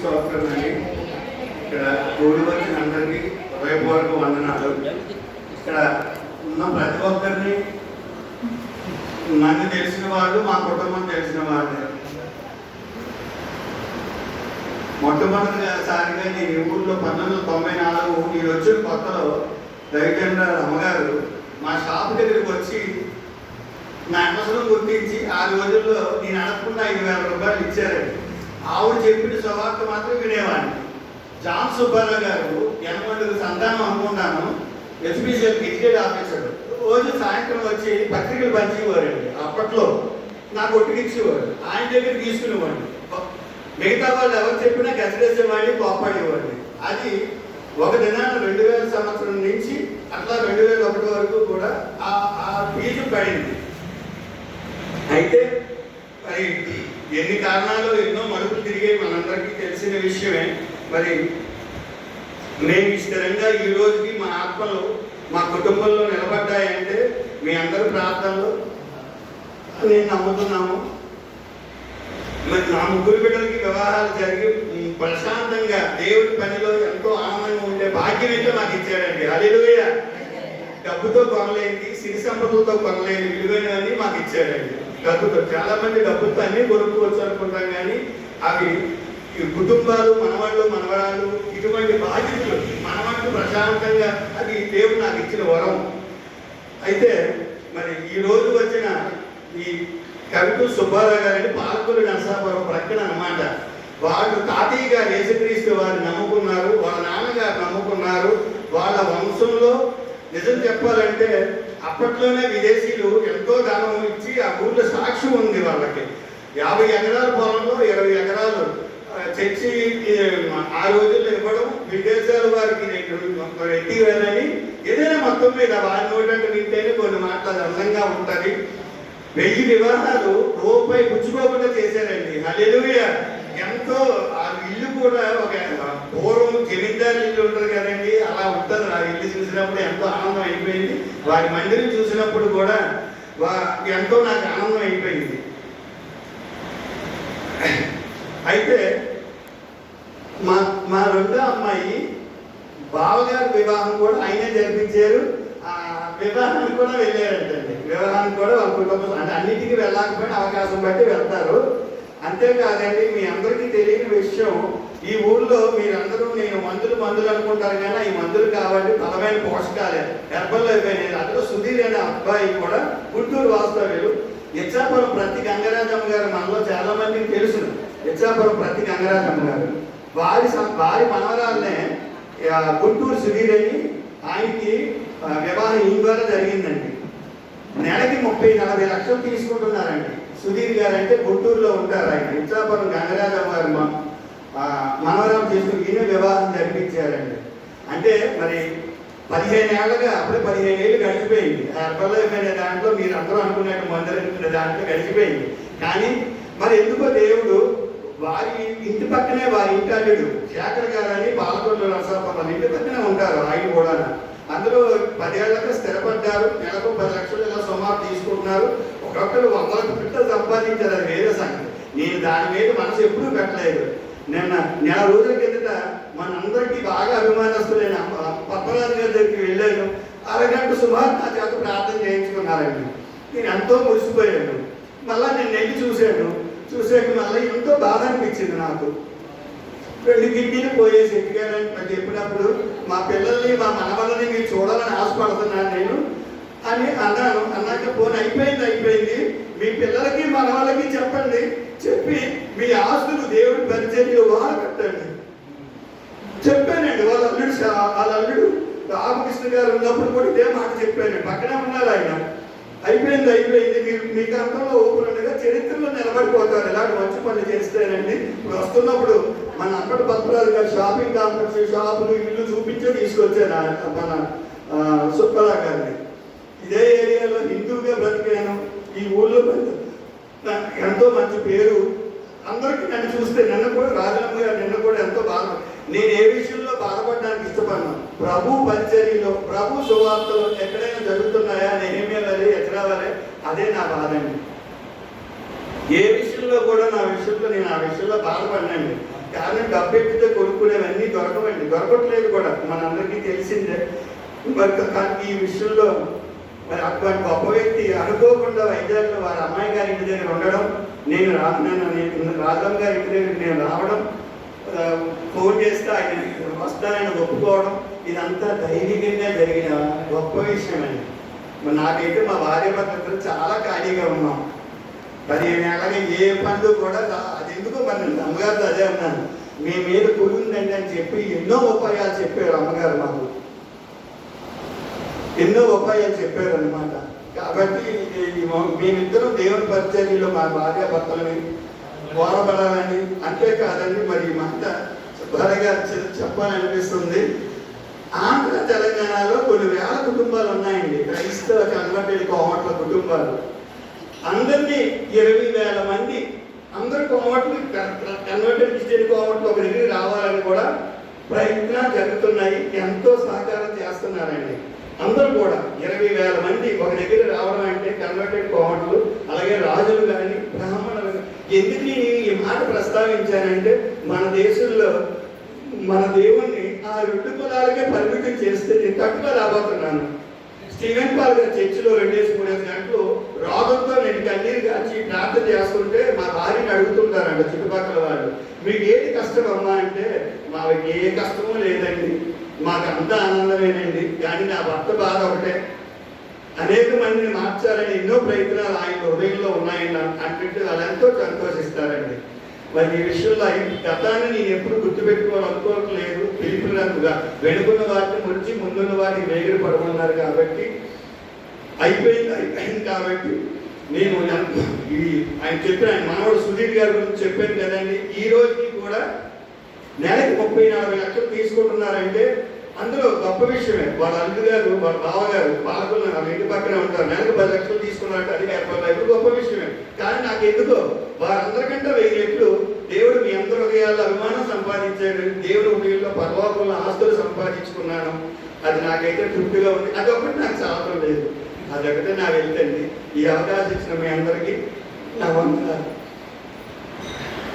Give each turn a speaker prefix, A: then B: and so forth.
A: స్తోత్రమండి ఇక్కడ కూడి వచ్చిన అందరికీ హృదయపూర్వక వందనాలు. ఇక్కడ ఉన్న ప్రతి ఒక్కరిని నన్ను తెలిసిన వాళ్ళు మా కుటుంబం తెలిసిన వాళ్ళే మొట్టమొదటిసారిగా నేను ఈ ఊళ్ళో పంతొమ్మిది వందల తొంభై నాలుగు నేను వచ్చిన కొత్తలో దైవచంద్ర అమ్మగారు మా షాప్ దగ్గరికి వచ్చి నా అవసరం గుర్తించి ఆ రోజుల్లో నేను అడగకుండా ఐదు వేల రూపాయలు ఇచ్చారు. ఆవిడ చెప్పిన స్వభావం మాత్రం వినేవాడిని. జాన్ సుబ్బారావు గారు ఎనమండుకు సంతానం అనుకున్నాను ఎస్పీసీఎల్ గెజిటెడ్ ఆఫీసర్. రోజు సాయంత్రం వచ్చి పత్రికలు పంచేవారండి అప్పట్లో. నాకు ఒట్టుకిచ్చేవాడు ఆయన దగ్గర తీసుకునేవాడిని. మిగతా వాళ్ళు ఎవరు చెప్పినా గసరేసేవాడిని కోపాడేవాడిని అది ఒక దినాన రెండు వేల సంవత్సరం నుంచి అట్లా రెండు వేల ఒకటి వరకు కూడా ఆ ఫీజు పడింది. అయితే మరి ఎన్ని కారణాలు ఎన్నో మరుపులు తిరిగే మనందరికీ తెలిసిన విషయమే. మరి మేము ఈ స్థిరంగా ఈ రోజుకి మా ఆత్మలు మా కుటుంబంలో నిలబడ్డాయంటే మీ అందరి ప్రార్థనలు నేను నమ్ముతున్నాము. మరి నా ముగ్గురు బిడ్డలకి వివాహాలు జరిగి ప్రశాంతంగా దేవుడి పనిలో ఎంతో ఆనందంగా ఉండే భాగ్యం అయితే నాకు ఇచ్చాడండి. అలెలుయ డబ్బుతో కొనలేనిది సిరి సంపదలతో కొనలేని విలువైనవన్నీ మాకు ఇచ్చాడండి. డబ్బుతో చాలా మంది డబ్బుతో అన్ని కొనుక్కోవచ్చు అనుకుంటాం కానీ అవి ఈ కుటుంబాలు మనవాళ్ళు మనవరాలు ఇటువంటి బాధ్యతలు మనవాళ్ళు ప్రశాంతంగా అది దేవుడు నాకు ఇచ్చిన వరం. అయితే మరి ఈ రోజు వచ్చిన ఈ కవిత సుబ్బారావు గారిని పాలకొల్లు నరసాపురం ప్రక్కన అన్నమాట. వాళ్ళు తాతయ్య గారు యేసుక్రీస్తు వారిని నమ్ముకున్నారు వాళ్ళ నాన్నగారు నమ్ముకున్నారు వాళ్ళ వంశంలో నిజం చెప్పాలంటే అప్పట్లోనే విదేశీయులు ఎంతో ధనం ఇచ్చి ఆ ఊళ్ళో సాక్ష్యం ఉంది వాళ్ళకి. యాభై ఎకరాల పొలంలో ఇరవై ఎకరాలు చర్చి ఆ రోజుల్లో ఇవ్వడం విదేశాల వారికి ఎత్తి వెళ్ళని ఏదైనా మొత్తం మీద వారి నోటంటే వింటేనే కొన్ని మాటలు అందంగా ఉంటుంది. వెయ్యి వివాహాలు రూపాయి పుచ్చుకోకుండా చేశారండి. హల్లెలూయా! ఎంతో ఇల్లు కూడా ఒక పూర్వం జమీందారు ఇల్లు ఉంటుంది కదండి అలా ఉంటుంది. ఆ ఇల్లు చూసినప్పుడు ఎంతో ఆనందం అయిపోయింది. వారి మందిరం చూసినప్పుడు కూడా వా- ఎంతో నాకు ఆనందం అయిపోయింది. అయితే మా మా రెండో అమ్మాయి బావగారి వివాహం కూడా ఆయనే జరిపించారు. ఆ వివాహానికి కూడా వెళ్ళారంటండి. వివాహానికి కూడా వాళ్ళ కుటుంబం అంటే అన్నిటికీ వెళ్ళకపోయినా అవకాశం బట్టి వెళ్తారు. అంతేకాదండి మీ అందరికీ తెలియని విషయం ఈ ఊళ్ళో మీరందరూ నేను మందులు మందులు అనుకుంటారు కానీ ఈ మందులు కాబట్టి బలమైన పోషకాలే. గర్భంలో అయిపోయినాయి. అందులో సుధీర్ అనే అబ్బాయి కూడా గుంటూరు వాస్తవ్యులు. ఇచ్చాపురం ప్రతి గంగరాజమ్మ గారు మనలో చాలా మందికి తెలుసు ఇచ్చాపురం ప్రతి గంగరాజమ్మ గారు. వారి వారి మనవరాలనే గుంటూరు సుధీర్ అని ఆయనకి వివాహం ఈ ద్వారా జరిగిందండి. నెలకి ముప్పై నలభై లక్షలు తీసుకుంటున్నారండి. సుధీర్ గారు అంటే గుంటూరులో ఉంటారు ఆయన. ఇచ్చాపురం గంగరాజమ్మ గారు మా- చేసుకుని ఈయన వివాహం జరిపించారండి. అంటే మరి పదిహేను ఏళ్ళగా అప్పుడే పదిహేను ఏళ్ళు గడిచిపోయింది. హెర్బల్ అయిపోయిన దాంట్లో మీరు అందరూ అనుకున్నట్టు మందులు దాంట్లో గడిచిపోయింది. కానీ మరి ఎందుకో దేవుడు వారి ఇంటి పక్కనే వారి ఇంటి అల్లుడు శేఖర్ గారు అని పాలకొండ నరసాపురం వాళ్ళ ఇంటి పక్కనే ఉంటారు ఆయన కూడా అందులో పదేళ్ళకు స్థిరపడ్డారు. నెలకు పది లక్షలు ఇలా సుమారు తీసుకుంటున్నారు. ఒక్కొక్కరు వందల కోట్లు సంపాదించారు అది వేరే సంగతి. నేను దాని మీద మనసు ఎప్పుడూ పెట్టలేదు. నిన్న నెల రోజుల కిందట మనందరికీ బాగా అభిమానస్తులైన పద్మనాథ్ గారి దగ్గరికి వెళ్ళాను. అరగంట సుమారు నా చేత ప్రార్థన చేయించుకున్నారండి. నేను ఎంతో మురిసిపోయాను. మళ్ళా నేను నెగ్గి చూశాను. చూసాక మళ్ళీ ఎంతో బాధ అనిపించింది నాకు. రెండు కిడ్నీలు పోయేసి ఎట్టుగారని చెప్పినప్పుడు మా పిల్లల్ని మా మనవల్ని మీరు చూడాలని ఆశపడుతున్నాను నేను. అని అన్నాను. అన్నాక పోనీ అయిపోయింది అయిపోయింది. మీ పిల్లలకి మన వాళ్ళకి చెప్పండి. చెప్పి మీ ఆస్తులు దేవుడి పరిచర్యలు వారు కట్టండి. చెప్పానండి. వాళ్ళ అల్లుడు వాళ్ళ అల్లుడు రామకృష్ణ గారు ఉన్నప్పుడు కూడా ఇదే మాట చెప్పాను. పక్కనే ఉన్నారు ఆయన. అయిపోయింది అయిపోయింది. మీరు మీ గంటలో ఓపెన్గా చరిత్రలో నిలబడిపోతారు. ఇలాంటి మంచి పనులు చేస్తేనండి ఇప్పుడు వస్తున్నప్పుడు మన అప్పటి పత్రాలు గారు షాపింగ్ కాంప్లెక్స్ షాపులు ఇల్లు చూపించే తీసుకొచ్చారు మన ఆ, గారిని. ఇదే ఏరియాలో హిందువుగా బ్రతికాను ఈ ఊళ్ళో నాకు ఎంతో మంచి పేరు. అందరికీ నన్ను చూస్తే నిన్న కూడా రాజమ్మ గారు నిన్న కూడా ఎంతో బాధ నేను ఏ విషయంలో బాధపడడానికి ఇష్టపడినా? ప్రభు పరిచర్యలో ప్రభు సువార్తలు ఎక్కడైనా జరుగుతున్నాయా? నేనేమి వెళ్ళాలి ఎక్కడ వెళ్ళి అదే నా బాధ అండి. ఏ విషయంలో కూడా నా విషయంలో నేను ఆ విషయంలో బాధపడినండి. కానీ డబ్బెట్టితే కొనుక్కునేవన్నీ దొరకవండి. దొరకట్లేదు కూడా. మనందరికీ తెలిసిందే. మరి కానీ ఈ విషయంలో మరి అటువంటి గొప్ప వ్యక్తి అనుకోకుండా వైజాగ్లో వారి అమ్మాయి గారి ఇంటి దగ్గర ఉండడం నేను రా నేను రాజం గారి ఇంటి దగ్గర నేను రావడం ఫోన్ చేస్తే ఆయన వస్తానని ఒప్పుకోవడం ఇదంతా దైవికంగా జరిగిన గొప్ప విషయం అండి. మరి నాకైతే మా భార్య భర్తలు చాలా ఖాళీగా ఉన్నాం. పదిహేను ఏళ్ళకి ఏ పనులు కూడా అది ఎందుకో మరి అమ్మగారితో అదే అన్నాను. మీ మీద కూలిందండి అని చెప్పి ఎన్నో ఉపాయాలు చెప్పారు అమ్మగారు మాకు. ఎన్నో ఉపాయాలు చెప్పారనమాట కాబట్టి ఈ- మేమిద్దరం దేవుని పరిచర్యలో మా భార్య భర్తలని పోరాడాలని అంతేకాదండి మరి మాట త్వరగా చెప్పాలనిపిస్తుంది. ఆంధ్ర తెలంగాణలో కొన్ని వేల కుటుంబాలు ఉన్నాయండి. క్రైస్తవ కన్వర్టెడ్ కోమట్ల కుటుంబాలు. అందరినీ ఇరవై వేల మంది అందరు కోమట్లు కన్వర్టెడ్ క్రిస్టియన్ కోమట్లు ఒక దగ్గరికి రావాలని కూడా ప్రయత్నాలు జరుగుతున్నాయి. ఎంతో సహకారం చేస్తున్నారండి. అందరూ కూడా ఇరవై వేల మంది ఒక దగ్గర రావడం అంటే కన్వర్టెడ్ కోమట్లు అలాగే రాజులు కానీ బ్రాహ్మణులు కానీ ఎందుకు నేను ఈ మాట ప్రస్తావించానంటే మన దేశంలో మన దేవుణ్ణి ఆ రెండు కులాలకే పరిమితం చేస్తే నేను తక్కువ రాబోతున్నాను. స్టీవెన్ పాల్ గారి చర్చిలో రెండేసి మూడేసి గంటలు రోగంతో నేను కన్నీరు కాచి ప్రార్థన చేస్తుంటే మా భార్యని అడుగుతుంటారంట చుట్టుపక్కల వాళ్ళు. మీకు ఏది కష్టం అమ్మా? అంటే మాకు ఏ కష్టమూ లేదండి. మాకంతా ఆనందమేనండి. కానీ నా భర్త బాధ ఒకటే. అనేక మందిని మార్చాలని ఎన్నో ప్రయత్నాలు ఆయన హృదయంలో ఉన్నాయని అంటుంటే వాళ్ళు ఎంతో సంతోషిస్తారండి. మరి ఈ విషయంలో ఈ గతాన్ని నేను ఎప్పుడు గుర్తుపెట్టుకోవాలనుకోవట్లేదు పిలిపినట్టుగా వెనుకున్న వాటిని ముడిచి ముందున్న వాటికి వేగిరి పడమన్నారు కాబట్టి అయిపోయింది అయిపోయింది కాబట్టి నేను ఇది ఈ ఆయన చెప్పిన ఆయన మనవడు సుధీర్ గారి గురించి చెప్పాను కదండి. ఈ రోజుకి కూడా నెలకి ముప్పై నలభై లక్షలు తీసుకుంటున్నారంటే అందులో గొప్ప విషయమే. వాళ్ళ అల్లుడు గారు వాళ్ళ బావగారు పాలకులు వాళ్ళ ఇంటి పక్కనే ఉంటారు. నెలకు పది లక్షలు తీసుకున్నట్టు అది ఏర్పడలేదు గొప్ప విషయమే. కానీ నాకు ఎందుకో వారందరికంటే వెయ్యి రెట్లు దేవుడు మీ అందరి హృదయాల్లో అభిమానం సంపాదించాడు. దేవుడు హృదయంలో పర్వాకుల ఆస్తులు సంపాదించుకున్నాను అది నాకైతే తృప్తిగా ఉంది. అదొకటి నాకు చాలా లేదు. అదొకటే నా వెళ్తండి ఈ అవకాశం ఇచ్చిన మీ అందరికీ నా వందనాలు